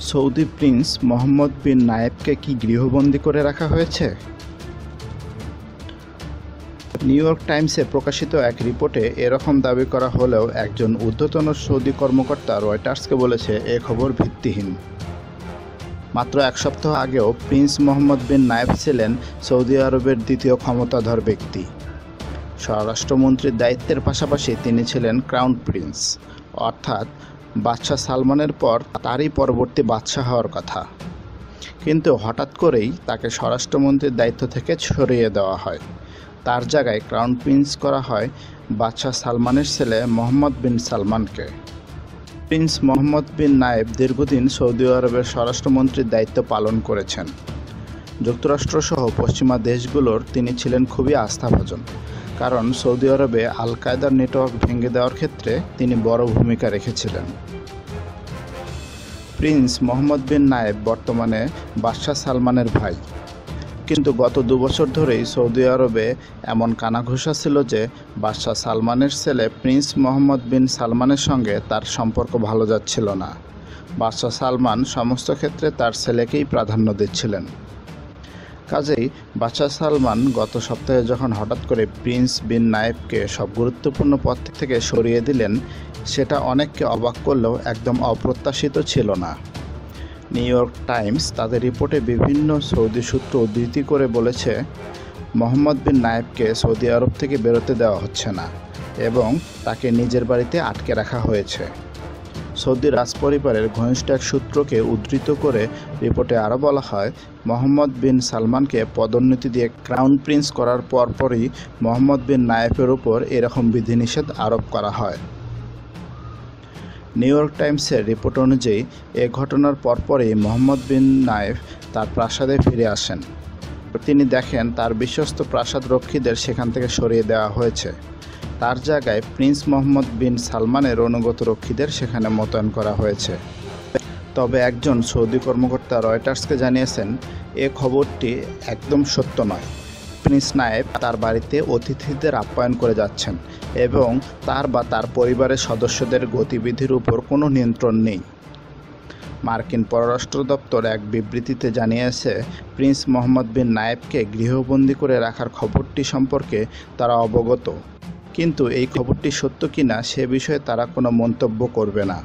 Saudi prince Mohammad বিন নায়েবকে কি গৃহবন্দী করে রাখা হয়েছে? নিউ ইয়র্ক টাইমসে প্রকাশিত এক রিপোর্টে এরকম দাবি করা হলেও একজন ঊর্ধ্বতন সৌদি কর্মকর্তা রয়টার্সকে বলেছে, এ খবর ভিত্তিহীন। মাত্র এক সপ্তাহ আগেও প্রিন্স মোহাম্মদ বিন নায়েব ছিলেন সৌদি আরবের দ্বিতীয় ক্ষমতাধর ব্যক্তি। স্বরাষ্ট্রমন্ত্রীর দায়িত্বের পাশাপাশি তিনি ছিলেন ক্রাউন প্রিন্স। অর্থাৎ বাদশাহ সালমানের পর তারই পরবর্তী বাদশাহ হওয়ার কথা। কিন্তু হঠাৎ করেই তাকে স্বরাষ্ট্রমন্ত্রীর দায়িত্ব থেকে সরিয়ে দেওয়া হয়। তার জায়গায় ক্রাউন প্রিন্স করা হয় বাদশাহ সালমানের ছেলে মোহাম্মদ বিন সালমানকে। প্রিন্স মোহাম্মদ বিন নায়েব দীর্ঘদিন সৌদি আরবের স্বরাষ্ট্রমন্ত্রীর দায়িত্ব পালন করেছেন। যুক্তরাষ্ট্রসহ পশ্চিমা দেশগুলোর তিনি ছিলেন খুবই আস্থাভাজন। কারণ সৌদি আরবে আল কায়দার নেটওয়ার্ক ভেঙে দেওয়ার ক্ষেত্রে তিনি বড় ভূমিকা রেখেছিলেন। প্রিন্স মোহাম্মদ বিন নায়েব বর্তমানে বাদশাহ সালমানের ভাই। কিন্তু গত দুবছর ধরেই সৌদি আরবে এমন কানাঘোষা ছিল যে, বাদশাহ সালমানের ছেলে প্রিন্স মোহাম্মদ বিন সালমানের সঙ্গে তার সম্পর্ক ভালো যাচ্ছিল না। বাদশাহ সালমান সমস্ত ক্ষেত্রে তার ছেলেকেই প্রাধান্য দিচ্ছিলেন। কাজেই বাদশাহ সালমান গত সপ্তাহে যখন হঠাৎ করে প্রিন্স বিন নায়েবকে সব গুরুত্বপূর্ণ পদ থেকে সরিয়ে দিলেন, সেটা অনেককে অবাক করলেও একদম অপ্রত্যাশিত ছিল না। নিউ ইয়র্ক টাইমস তাদের রিপোর্টে বিভিন্ন সৌদি সূত্র উদ্ধৃতি করে বলেছে, মোহাম্মদ বিন নায়েবকে সৌদি আরব থেকে বেরোতে দেওয়া হচ্ছে না এবং তাকে নিজের বাড়িতে আটকে রাখা হয়েছে। সৌদি রাজপরিবারের ঘনিষ্ঠ এক সূত্রকে উদ্ধৃত করে রিপোর্টে আরও বলা হয়, মোহাম্মদ বিন সালমানকে পদোন্নতি দিয়ে ক্রাউন প্রিন্স করার পরপরই মোহাম্মদ বিন নায়েফের উপর এরকম বিধিনিষেধ আরোপ করা হয়। নিউ ইয়র্ক টাইমসের রিপোর্ট অনুযায়ী, এ ঘটনার পরপরই মোহাম্মদ বিন নায়েফ তার প্রাসাদে ফিরে আসেন। তিনি দেখেন তার বিশ্বস্ত প্রাসাদ রক্ষীদের সেখান থেকে সরিয়ে দেওয়া হয়েছে। তার জায়গায় প্রিন্স মোহাম্মদ বিন সালমানের অনুগত রক্ষীদের সেখানে মোতায়েন করা হয়েছে। তবে একজন সৌদি কর্মকর্তা রয়টার্সকে জানিয়েছেন, এ খবরটি একদম সত্য নয়। প্রিন্স নায়েব তার বাড়িতে অতিথিদের আপ্যায়ন করে যাচ্ছেন এবং তার বা তার পরিবারের সদস্যদের গতিবিধির উপর কোনো নিয়ন্ত্রণ নেই। মার্কিন পররাষ্ট্র দপ্তর এক বিবৃতিতে জানিয়েছে, প্রিন্স মোহাম্মদ বিন নায়েবকে গৃহবন্দী করে রাখার খবরটি সম্পর্কে তারা অবগত। কিন্তু এই খবরটি সত্য কিনা সে বিষয়ে তারা কোনো মন্তব্য করবে না।